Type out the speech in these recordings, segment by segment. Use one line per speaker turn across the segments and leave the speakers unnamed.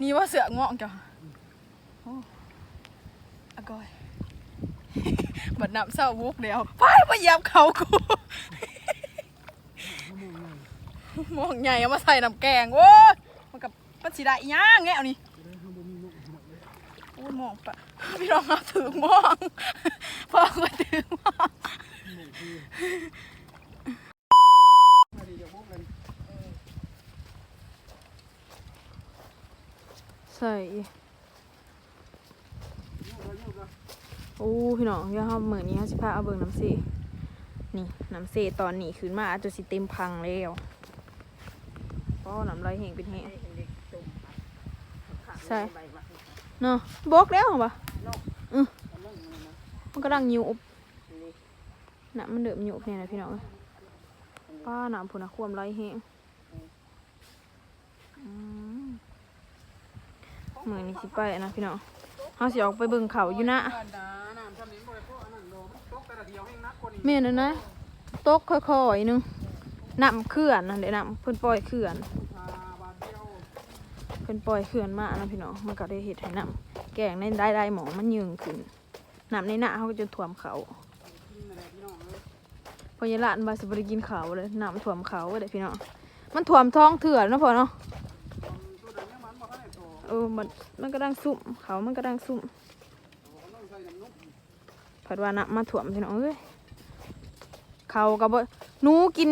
นี่ว่าเสือกงอกจ้ะโอ้อกอยบัดน้ำเศร้าวุกเดียวไปมาเหยียบเขากูมองใหญ่เอามาใส่น้ำแกงโว้ยมันกับปันสีได้ย่างแง่นี่โอ้ยมองปะพี่น้องเอาถือมองพ่อก็ถือมอง ส่โอ้พี่น้องเดี๋ยวเขาเหมือนนี้เขาสิพาเอาเบิ่งน้ำเสนี่น้ำเสตอนนี้ขึ้นมาอาจจะสิเต็มพังแล้วก็น้ำลายแห้งเป็นแห้งใส่เนาะบกแล้วเหรอปะอือมันกำลังหยุบน้ำมันเดือดหยุบเนี่ยนะพี่น้องเอ้ยป้าน้ำผุนะควมลายแห้งอืม เหมือนนี่สิไปนะพี่น้องเฮาสิออกไปเบิ่งเขาอยู่นะแม่นนะนะตกค่อยๆนึงน้ำเขื่อนนั่นแหละน้ำเพิ่นปล่อยเขื่อนเพิ่นปล่อยเขื่อนมานะพี่น้องมันก็ได้เฮ็ดให้น้ำแกงในได้ได้หมองมันยืงขึ้นน้ำในหน้าเขาก็จนท่วมเขาพอยาลานบาสบ่ได้กินเขาเลยน้ำท่วมเขาเลยพี่น้องมันท่วมท้องเถื่อนนะพ่อเนาะ เออมันมันก็ดังสุ่มเขามันก็ดังสุ่มผัดวานะมาถ่วมพี่น้องเอ้ยเขากับบ่หนูกิน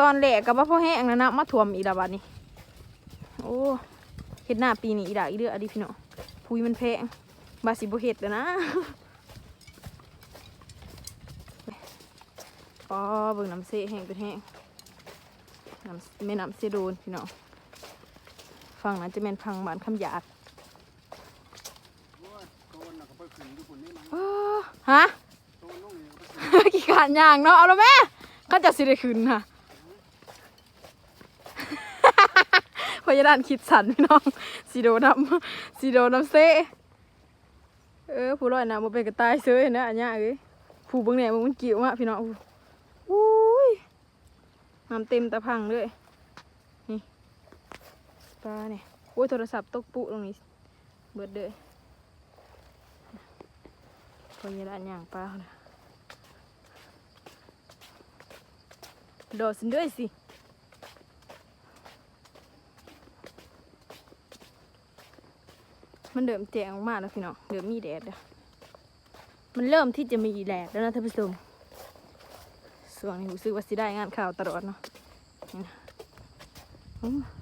ตอนแรกกับว่าพ่อแห้งนะนะมาถ่วมอีกแล้วบัดนี้โอ้เห็ดหน้าปีนี้อีดาอีเดืออะดิพี่น้องพุยมันแพงบาสิบเห็ดแล้วนะอ๋อเบิ่งน้ำเสแห้งเป็นแห้งน้ำไม่น้ำเสโดนพี่น้อง ฟังนั้นจะเป็นพังบานคำหยาดเอ้อฮะกี่การย่างเนาะเอาแล้วแม่ก็จะสิได้คืนค่ะพยาดานคิดสันพี่น้องสีโดน้ำสีโดน้ำเซเออผู้ร้อยนะบ่เป็นกระต่ายเซยนะอันเนี้ยเอ้ยผู้เบิ่งเนี่ยมันกิ่วมากพี่น้องอุ้ยน้ำเต็มตะพังเลย ปลาเนี่ยโอ้ยโทรศัพท์ตกปุตรงนี้ เบิดเลยพอยาดานอย่างปลาเนี่ยโดดสินด้วยสิมันเดิมแจงมากแล้วพี่น้องเดิมมีแดดแล้วมันเริ่มที่จะมีแดดแล้วนะท่านผู้ชมส่วนนี้รู้สึกว่าสิได้งานข่าวตลอดเนาะนี่นะ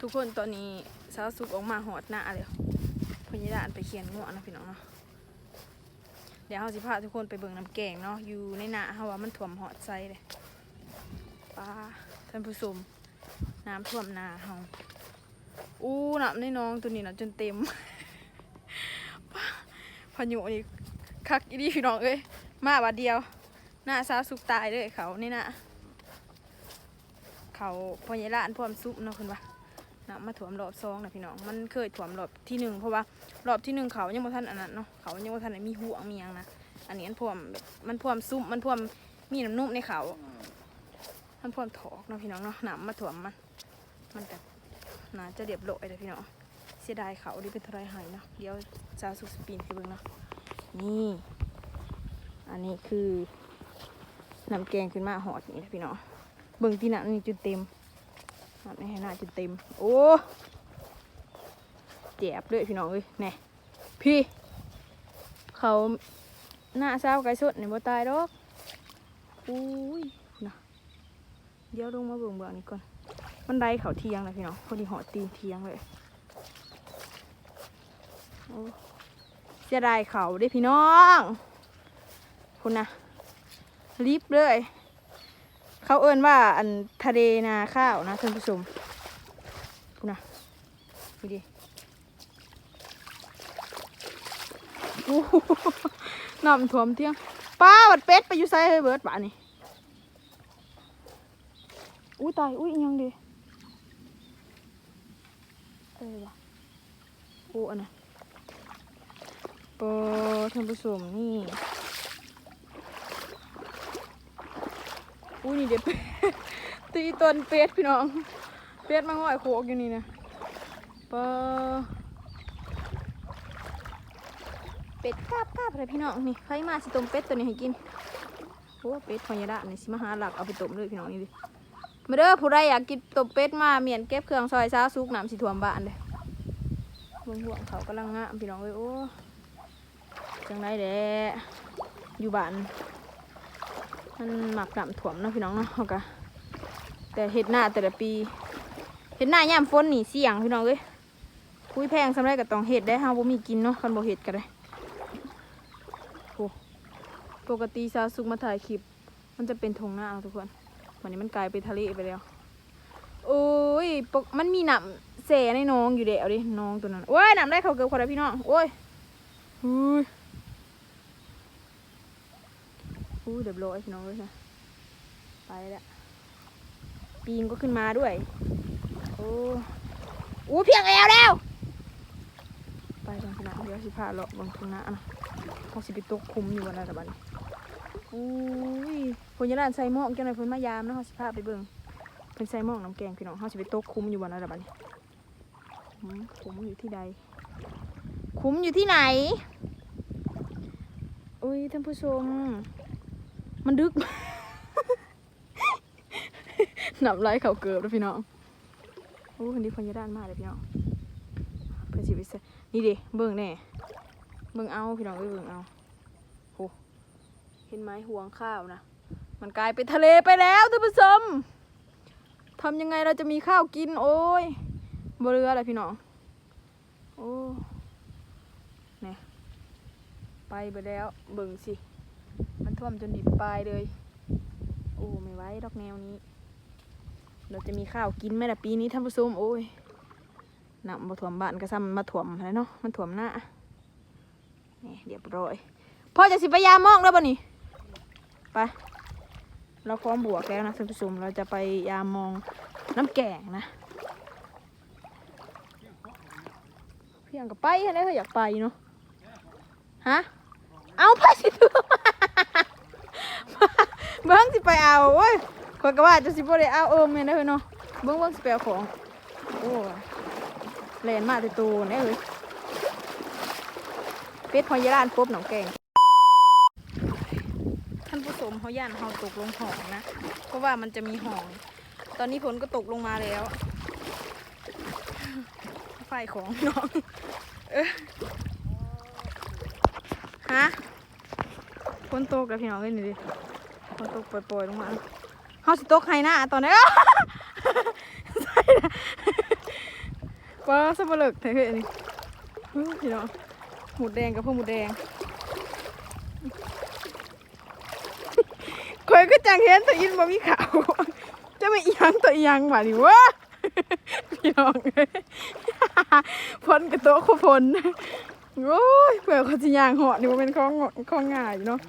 ทุกคนตอนนี้สาวสุกออกมาหอดหน้าเลยพญาดานไปเขียนงัวนะพี่น้องเนาะเดี๋ยวเราสิพาทุกคนไปเบิ่งน้ำแกงเนาะอยู่ในหน้าเฮาว่ามันท่วมหอดไซเลยป้าท่านผู้ชมน้ำท่วมนาเฮาอู้น้ำในน้องตัวนี้นะจนเต็มป้าพายุนี่คักอีดีพี่น้องเอ้ยมาบาดเดียวหน้าสาวสุกตายเลยเขาในหน้าเขาพญาลานพร้อมซุปเนาะคุณว่า น้ำมาถ่วมรอบซองนะพี่น้อง มันเคยถ่วมรอบที่หนึ่งเพราะว่ารอบที่หนึ่งเขายังบ่ทันอันนั้นเนาะ เขายังบ่ทันมีห่วงมียังนะ อันนี้มันพ่วมแบบมันพ่วมซุ่มมันพ่วมมีน้ำนุ่มในเขา มันพ่วมถอกเนาะพี่น้องเนาะน้ำมาถ่วมมัน มันแบบน่าจะเรียบร้อยเลยพี่น้อง เสียดายเขาดิเป็นเทรายหายเนาะ เดี๋ยวจะสุสปีนให้เบิ่งเนาะ นี่ อันนี้คือน้ำแกงขึ้นมาหอดนี่นะพี่น้อง เบิ่งที่น้ำนี่จนเต็ม น้ำในให้น้าจนเต็ม โอ้เจ็บเลยพี่น้องเอ้ยแน่พี่ เขาหน้าเศร้าไก่สดเนี่ยบ่ตายดอกอุ้ยนะเดี๋ยวลงมาเบิ่งเบื้อนี้ก่อนมันไดเขาเทียงเลยพี่น้องพอดีหอตีนเทียงเลยโอ้เสียดายเขาเด้พี่น้องคุณนะรีบเลย เขาเอิ้นว่าอันทะเลนาข้าวนะท่านผู้ชมพูนะดูดิน้ำท่วมเที่ยงป้าวัดเป็ดไปอยู่ไซเฮ้ยเบิร์ดป่านี่อุ้ยตายอุ้ยยังดีเอ้ยว่ะโอ้อันน่ะโปท่านผู้ชมนี่ อุ้ยนี่เด็ดตีต้นเป็ดพี่น้อง เป็ดมาง่อยโคกอยู่นี่นะปอเป็ดกาบกาบอะไรพี่น้องนี่ใครมาสิต้มเป็ดตัวนี้ให้กินโอ้เป็ดพญาดานี่สิมาหาหลักเอาไปต้มเลยพี่น้องนี่ดิมาเด้อผู้ใดอยากกินต้มเป็ดมาเมียนเก็บเครื่องซอยซาซุกน้ำสิถ่วมบ้านเลยเบิ่งห่วงเขากำลังงามพี่น้องเอ้ยโอ้จังไรแหละอยู่บ้าน มันหมักน้ำถ่วมเนาะพี่น้องเนาะกะแต่เห็ดหน้าแต่ละปีเห็ดหน้าย่ามฝนหนี่เสี่ยงพี่น้องเอ้ยคุยแพงสำไรก็ต้องเห็ดได้ห้าบ่มีกินเนาะคันบ่เห็ดก็ได้โอ้ปกติซาซุกมาถ่ายคลิป มันจะเป็นทงหน้าเนาทุกคนวันนี้มันกลายเป็นทะเลไปแล้วโอ้ยปกมันมีหนำแสในน้องอยู่เดี๋ยวดิน้องตัวนั้นโอ้ยหนำได้เขาเกือบคนละพี่น้องโอ้ย อุ้เดือบร้อยพี่น้องเลยนะไปแล้วปีนก็ขึ้นมาด้วย โอ้โอ้เพียงแอวแล้ว ไปจังพี่น้องเดี๋ยวสิพาเลาะบางทุนนะนะเขาสิไปตกคุ้มอยู่วันนั้นละบัดนี้โอ้ยคนยาลานใส่หม้องจังเลยเพิ่นมายามนะเขาสิพาไปเบิ่งเพิ่นใส่หม้องน้ำแกงพี่น้องเขาสิไปตกคุ้มอยู่วันนั้นละบัดนี้คุ้มอยู่ที่ใด คุ้มอยู่ที่ไหนอุ้ยท่านผู้ชม มันดึกหนับไรเขาเกือบแล้วพี่น้องโอ้คนนี้คนยาด้านมากเลยพี่น้องเพื่อนชีวิตนี่ดิเบิ่งแน่เบิ่งเอาพี่น้องเอ้ยเบิ่งเอาโหเห็นไหมห่วงข้าวนะมันกลายเป็นทะเลไปแล้วท่านผู้ชมทำยังไงเราจะมีข้าวกิน โอ้ยบเรืออะไรพี่น้องโอ้เนี่ยไปไปแล้วเบิ่งสิ ท่วมจนดิบปลายเลย โอ้ไม่ไหวดอกแนวนี้ เราจะมีข้าวกินไหมล่ะปีนี้ท่านผู้ชมโอ้ยน้ำมาถ่วมบ้านก็ซ้ำมาถ่วมอะไรเนาะมันถ่วมหน้านี่เรียบร้อยพ่อจะสิไปยามมองแล้วบ่นี่ไปเราพร้อมบวกแล้วนะท่านผู้ชมเราจะไปยามมองน้ำแกงนะเพียงกับไปอะไรก็อยากไปเนาะฮะเอาไปสิเถอ เบิ้งสิไปเอาโอ้ยคนก็ว่าจะสิบ่ได้เอาเอิมเนี่ยนะเฮ้ยเนาะเบิ้งเบิ้งสิไปเอาของโอ้ยแลนมาแต่ตูเนี่ยเอ้ยเป็ดพอยาลานปุ๊บหนองแกงท่านผู้ชมเขาย่านเขาตกลงหองนะเพราะว่ามันจะมีหอง ตอนนี้ฝนก็ตกลงมาแล้วไฟของน้องเออฮะฝนตกแล้วพี่น้องเล่นนี่ดิ ฝนตกปล่อยๆลงมาเฮาสิตกให้หน้าตอนนี้ใส่นะว้าสะบเลิกเถอะเฮ้ยอันนี่พี่น้องหมูแดงกับพวกหมูแดงคอยก็จังเห็นตัวอินบ่มีขาวจะไม่อีหยังตัวอีหยังหว่าดิวะพี่น้องเอ้ยพนกับโต๊ะคู่พนโอ้ยเผื่อเขาจะยางเหาะนี่มันเป็นของของง่ายอยู่เนาะ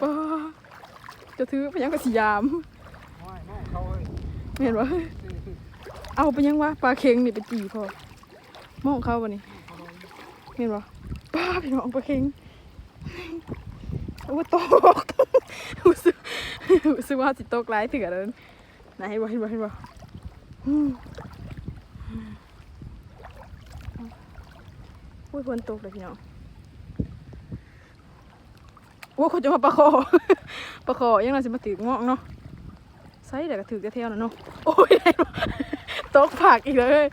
ว้า จะถือไปยังกระสียาม
ไม่ไม่เขาเอ้ย
เห็นวะเอาไปยังวะปลาเค็งนี่ไปจีพอมองเข้าปะนี่เห็นวะป้าพี่น้องปลาเค็งโอ้ยตกรู้สึกรู้สึกว่าสิตกหลายเถื่อนเลยไหนเห็นบ่เห็นบ่เห็นบ่อืมอุ้ยฝนตกเลยพี่น้อง โอ้ยเขาจะมาปลาคอปลาคอยังไงสิมาถืองอกเนาะใส่แต่ก็ถือกระเทียมนะเนาะโอ้ยตกผักอีกเลย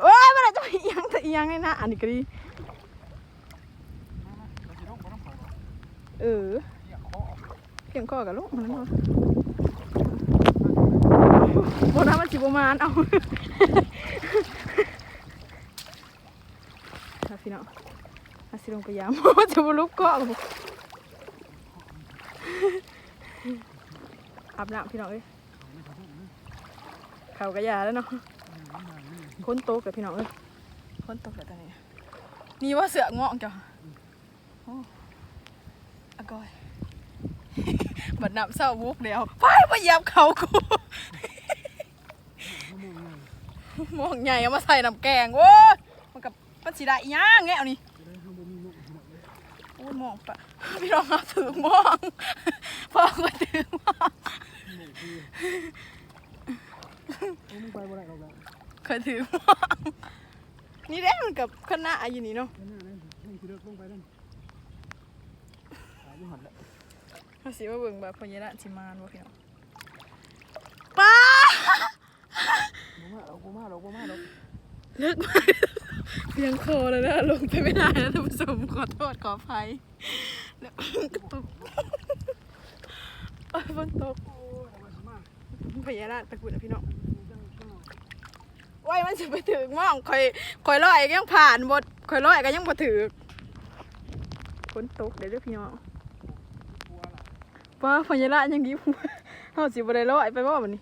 โอ้ยมันอาจะไปยังแต่ยังไงนะอันนี้ก็ดี
เราจะองบ่ต้องขอหรอก
เออ
เรียกข้อ
เพียงข้อกับลูกมันนั่นเนาะโบน้ำมันจิบประมาณเอาครับพี่น้องอาสิลงไปยามจะมาลุกเกาะกับ อาบน้ำพี่น้องเอ้ยเขากระยาแล้วเนาะค้นโต๊ะกับพี่น้องเอ้ยค้นโต๊ะกับตอนนี้นี่ว่าเสือกงอกจ้ะโอ้อากอยบัดน้ำเศร้าวุกเดียวไปมาเหยียบเขากูมองใหญ่เอามาใส่น้ำแกงโว้มันกับมันสีได้ย่างแง่เอานี่
จะได้ข้างบนมีนก
โอ้มองปะ พี่น้องเอาถือมองพ่อก็ถือมอง
หนึ่งมึงไปบ่ได้หรอกล้ว
เคยถือมองนี่ได้มันกับคณะอยู่นี่เนาะ
นั่นน่ะนั่นนี่คือเลือกลงไปนั่นขายอยู่หันละ
เขาสิว่าเบิ่งแบบพญานาคสิมานบ่พี่น้องป้า
บ่มาหรอกบ่มาหรอกบ่มาหรอก
เลิกมาเพียงคอแล้วนะลงไปไม่ได้นะท่านผู้ชมขอโทษขออภัย แล้วกระตุกโอ้ยฝนตก
โอ้ยามาสิมา
พญานาคตะกุดนะพี่น้องไว้มันจะไปถึงม่องคอยคอยร้อยก็ยังผ่านบทคอยร้อยก็ยังบ่ถึงฝนตกเดี๋ยวเด้อพี่น้อง
กลัวล่ะ
ป้าพญานาคยังยิ้มเฮาสิบ่ได้ร้อยไปบ่บัดนี้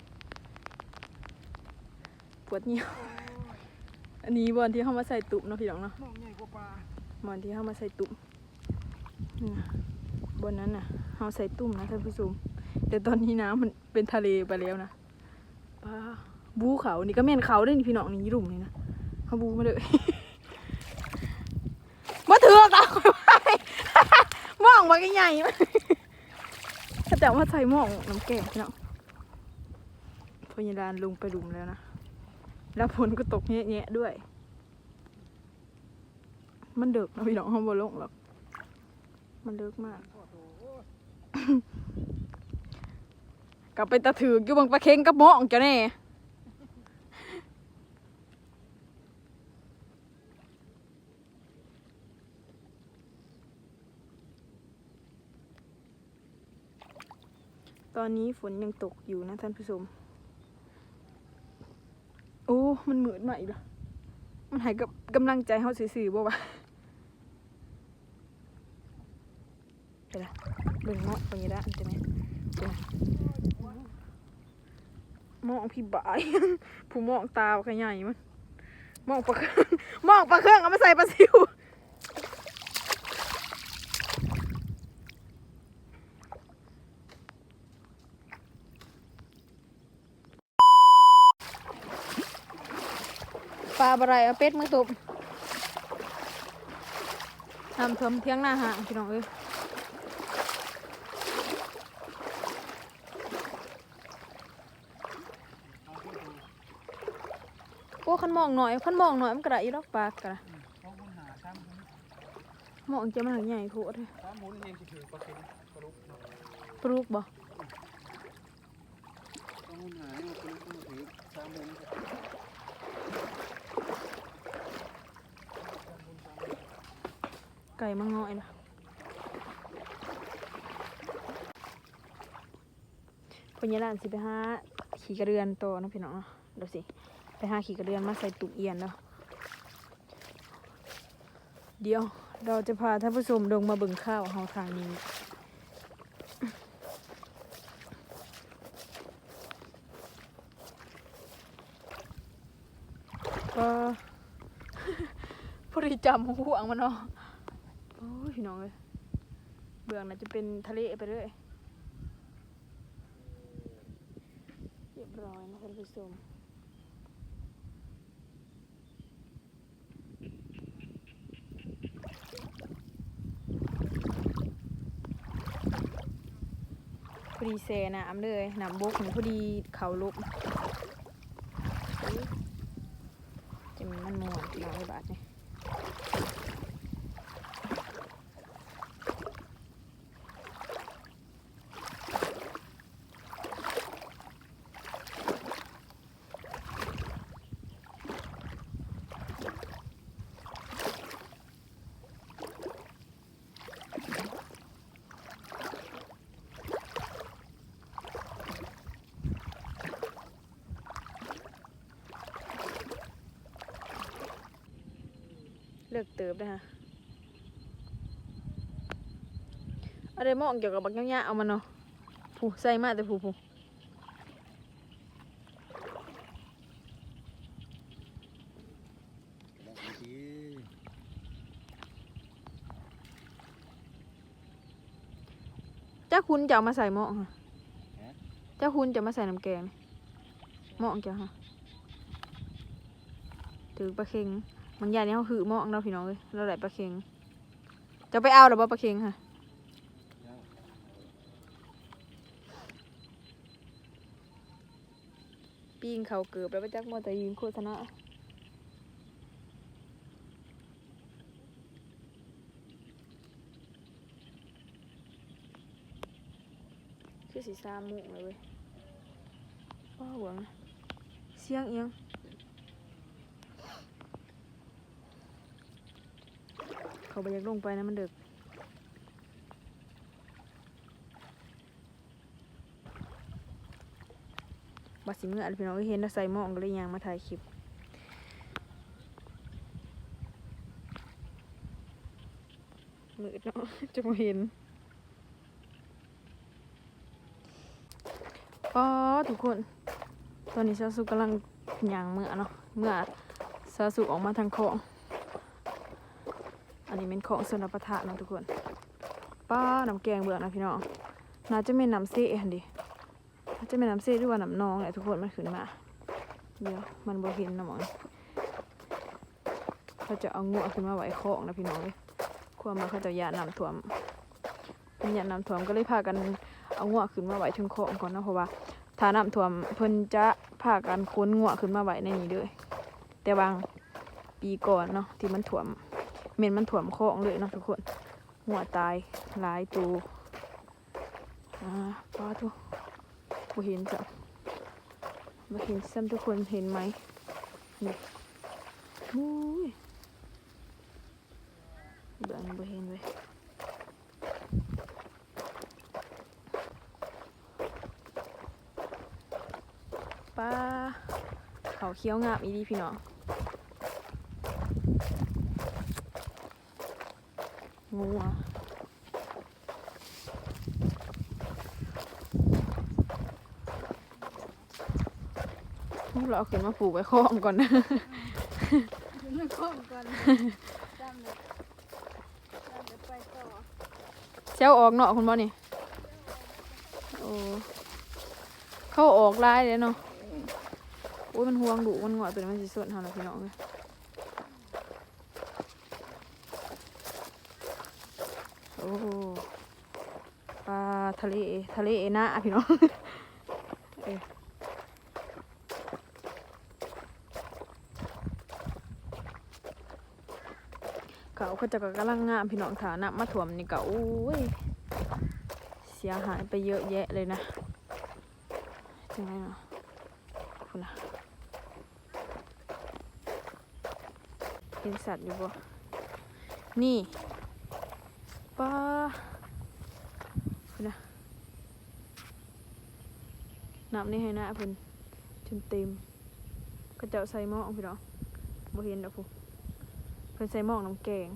ปวดเหี่ยวอันนี้บอนที่เฮามาใส่ตุ่มเนาะพี่น้องเนาะ
น้องใหญ่กว่าปลา
บอนที่เฮามาใส่ตุ่ม บนนั้นน่ะเฮาใส่ตุ่มนะท่านผู้ชมแต่ตอนนี้น้ำมันเป็นทะเลไปแล้วนะป้าบูเขานี่ก็แม่นเขาเด้นี่พี่น้องนี่รุ่มนี่นะเฮาบูมาเลยมาเถือกเอาไปมองมาใหญ่มากถ้าแต่ว่าใส่หม้องน้ำแกงพี่น้องพญาดานลงไปดุมแล้วนะแล้วฝนก็ตกแงะๆด้วย มันเดึกนะพี่น้องห้องบนลงหรอก มันเดึกมาก กลับไปตะถืออยู่บางปลาเค็งกับหม้องจ้ะแน่ตอนนี้ฝนยังตกอยู่นะท่านผู้ชม โอ้ มันเหมือนใหม่ละมันหายกับกำลังใจเขาสื่อๆบ่วะเดี๋ยวนะ นี้ได้อันจะไหมมองพี่บายผู้มองตาขยายมันมองปลาเครื่องมองปลาเครื่องเอามาใส่ปลาซิวปลาบะไรเอาเป็ดมาตุบทำเพิ่มเพียงหน้าห่างพี่น้องเอ้ ขันมองหน่อยขันมองหน่อยมันกระไรดอกปลากกระ
เขาคนหาซ้ำ
มองจะมันหักใหญ่โพดเลย
ซ้ำหมุนเองสิถือปลาเค็มปลุก
ปลุกบ่
ต้องหุ่นหาเนี่ยปลุกต้องถือซ้ำหมุน
ไก่มังงอยนะพญาลานสิไปหาขี่กระเรือนโตนะพี่น้องเดี๋ยวสิ ไปหาขี่กระเรือนมาใส่ตุกเอียนเนาะเดี๋ยวเราจะพาท่านผู้ชมลงมาเบิ่งข้าวเฮาทางนี้ ก็พอดีจำห่วงมันเนาะโอ้ยพี่น้องเลยเบื้องน่าจะเป็นทะเลไปเรื่อยเรียบร้อยนะท่านผู้ชม ดีเซน้ำเลยน้ำบกนี่พอดีเขาลุกจะมีมันม่วนพี่น้องเลยบาทนี่ เลิกเติบนะฮะอะไรมองเกี่ยวกับบักเงี้ยๆเอามันเนาะผู้ใส่มาแต่ผู้ผู้
บางที
เจ้าคุณจะเอามาใส่หม้อฮะเจ้าคุณจะมาใส่น้ำแกงนี่หม้อเกี่ยวฮะถือปลาเค็ง บางอย่างนี่เขาหือหม้อเราพี่น้องเลยเราได้ปลาเค็งจะไปเอาหรือบ่ปลาเค็งค่ะปิ้งเขาเกือบแล้วไปจักมอแต่ยืนโฆษณาคือสีซามุเลยเว้ยว้าวหวังเสียงเอียง เขาไปอยากลงไปนะมันเดึกบัดสิเมื่ออะไรพี่น้องเอ้ยเห็นแล้วใส่หมองก็เลยยางมาถ่ายคลิปมืดเนาะจะมาเห็นป้อทุกคน ตอนนี้ซาสุกำลังยางเมื่อเนาะเมื่อซาสุออกมาทางของ อันนี้เป็นของสำหรับประทานเนาะทุกคนป้าน้ำแกงเบื่อนะพี่น้องน่าจะเป็นน้ำเซ่หันดิอาจะเป็นน้ำเซ่หรือว่าน้ำนองแหละทุกคนมันขึ้นมา เดี๋ยวมันบ่เห็นนะหมองเขาจะเอางวขึ้นมาไว้คอกนะพี่น้องเลยความมาเขาจะยาน้ำท่วมเป็นยาน้ำท่วมก็เลยพากันเอางวขึ้นมาไว้ถึงคอกก่อนนะเพราะว่าถ้าน้ำท่วมเพิ่นจะพากันค้นงวขึ้นมาไว้ในนี้เลยแต่บางปีก่อนเนาะที่มันท่วม เมนมันท่วมคอกเลยเนาะทุกคนงัวตายหลายตัวอ่าป้าทุกบ่เห็นจ้ะบ่เห็นซ้ำทุกคนเห็นไหมนี่อุ้ยเบื่อนี่บ่เห็นเลยป้าเขาเคี้ยวงามอีดีพี่น้อง งูอะเราเอาขึ้นมาปลูกไว้คล้องก่อนนะ
ไม่ข้องก่อนจำเลยจำเลยไปต่อ
เจ้าออกเนาะคุณบ่นี่โอ้เข้าออกลายเลยเนาะโอ้ยมันห่วงดุมันงอดเป็นมันสิส่วนเฮาแล้วพี่น้องเลย อ้ปลาทะเลทะเลนะพี่น้องเขาเขาจะก็กำลังงามพี่น้องฐานะมาถ่วมนี่ก็โอ้ยเสียหายไปเยอะแยะเลยนะจังไงเนาะคุณนะเห็นสัตว์อยู่บ่นี่ ป้าคุณนะน้ำนี่ให้หน้าเพิ่นจนเต็มก็จะใส่หม้อพี่น้องบ่เห็นดอกผู้เพิ่นใส่หม้อน้ำแกง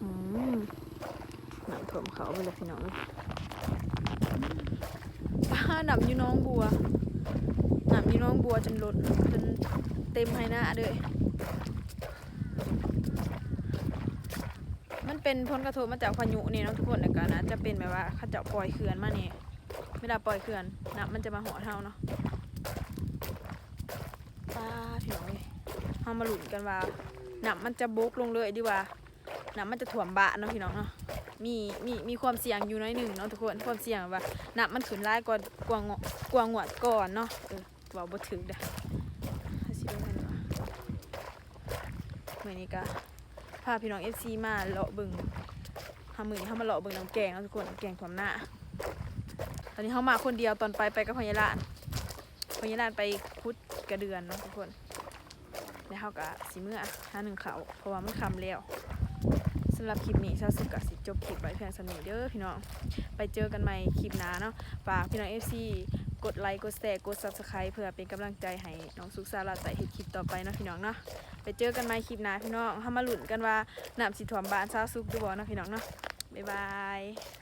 อืมน้ำท่วมเขา ไปเลยพี่น้องป้าน้ำอยู่น้องบัวหนำอยู่น้องบัวจนล้นจนเต็มให้หน้าเลยมันเป็นผลกระทบมาจากพายุนี่เนะทุกคนแล้วก็นนะจะเป็นแบบว่าเขาเจะปล่อยเขื่อนมาเนี่ยเวลาปล่อยเขื่อนน้ำมันจะมาห่อเท่าเนาะป้าพี่น้องเอ้ยเอามาหลุนกันว่าน้ำมันจะบกลงเลยดีกว่าน้ำมันจะถ่วมบะเนาะพี่น้องเนาะ มีมีมีความเสี่ยงอยู่น้อยหนึ่งเนาะทุกคนความเสี่ยงว่าน้ำมันขึ้นร้ายกว่ากว่างกว่างวดก่อนเนาะเออว่าบ่ถึงเด้อสิเบิ่งให้ดูว่ามื้อนี้ก็พาพี่น้อง FC มาเลาะบิ่งหามื้อนี้เฮามาเลาะบิ่งน้ำแกงเนาะทุกคนน้ำแกงถ่วมหน้าตอนนี้เฮามาคนเดียวตอนไปไปกับพญาลานพญาลานไปคุดกระเดือนเนาะทุกคนแล้วเฮาก็สิมื้อห้าหนึ่งเขาเพราะว่ามันคำแล้วำหรับคลิปนี้ชาสุกะสิจบคลิปไว้เพียงสนุกเด้อพี่น้อง ไปเจอกันใหม่คลิปหน้าเนาะฝากพี่น้อง FC กดไลค์กดแชร์กด Subscribe เพื่อเป็นกำลังใจให้น้องสุกสาราใส่เห็ดคลิปต่อไปเนาะพี่น้องเนาะไปเจอกันใหม่คลิปหน้าพี่น้องห้ามาหลุนกันว่าน้ำสิท่วมบ้านชาสุกดูบอเนาะพี่น้องเนาะบ๊ายบาย